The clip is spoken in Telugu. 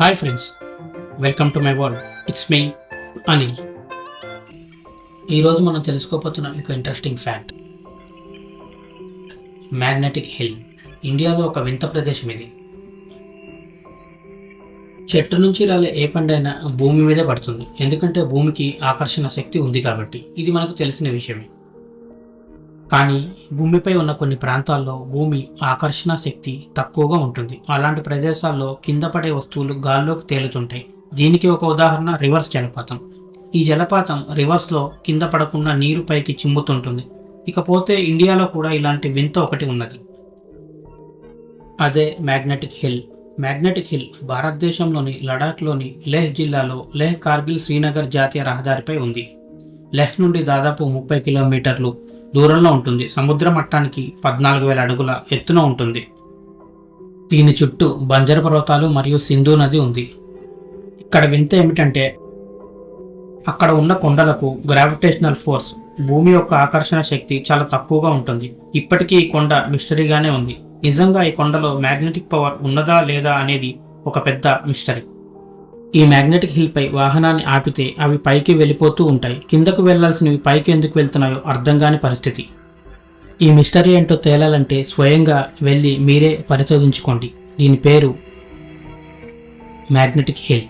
Hi friends welcome to my world it's me Anil ఈరోజు మనం తెలుసుకోబోతున్న ఒక ఇంట్రెస్టింగ్ ఫ్యాక్ట్ మ్యాగ్నెటిక్ హిల్ ఇండియాలో ఒక వింత ప్రదేశం ఇది. చెట్టు నుంచి రాలే ఏ పండైనా భూమి మీదే పడుతుంది. ఎందుకంటే భూమికి ఆకర్షణ శక్తి ఉంది కాబట్టి. ఇది మనకు తెలిసిన విషయమే. కానీ భూమిపై ఉన్న కొన్ని ప్రాంతాల్లో భూమి ఆకర్షణ శక్తి తక్కువగా ఉంటుంది. అలాంటి ప్రదేశాల్లో కింద పడే వస్తువులు గాల్లోకి తేలుతుంటాయి. దీనికి ఒక ఉదాహరణ రివర్స్ జలపాతం. ఈ జలపాతం రివర్స్లో కింద పడకుండా నీరు పైకి చిమ్ముతుంటుంది. ఇకపోతే ఇండియాలో కూడా ఇలాంటి వింత ఒకటి ఉన్నది. అదే మ్యాగ్నెటిక్ హిల్. మ్యాగ్నెటిక్ హిల్ భారతదేశంలోని లడాఖ్లోని లెహ్ జిల్లాలో లెహ్ కార్గిల్ శ్రీనగర్ జాతీయ రహదారిపై ఉంది. లెహ్ నుండి దాదాపు ముప్పై కిలోమీటర్లు దూరంలో ఉంటుంది. సముద్ర మట్టానికి పద్నాలుగు వేల అడుగుల ఎత్తున ఉంటుంది. దీని చుట్టూ బంజర పర్వతాలు మరియు సింధు నది ఉంది. ఇక్కడ వింత ఏమిటంటే అక్కడ ఉన్న కొండలకు గ్రావిటేషనల్ ఫోర్స్ భూమి యొక్క ఆకర్షణ శక్తి చాలా తక్కువగా ఉంటుంది. ఇప్పటికీ ఈ కొండ మిస్టరీగానే ఉంది. నిజంగా ఈ కొండలో మ్యాగ్నెటిక్ పవర్ ఉన్నదా లేదా అనేది ఒక పెద్ద మిస్టరీ ఈ మ్యాగ్నెటిక్ హిల్ పై వాహనాన్ని ఆపితే అవి పైకి వెళ్ళిపోతూ ఉంటాయి. కిందకు వెళ్ళాల్సినవి పైకి ఎందుకు వెళ్తున్నాయో అర్థం కాని పరిస్థితి. ఈ మిస్టరీ ఏంటో తేలాలంటే స్వయంగా వెళ్ళి మీరే పరిశోధించుకోండి. దీని పేరు మ్యాగ్నెటిక్ హిల్.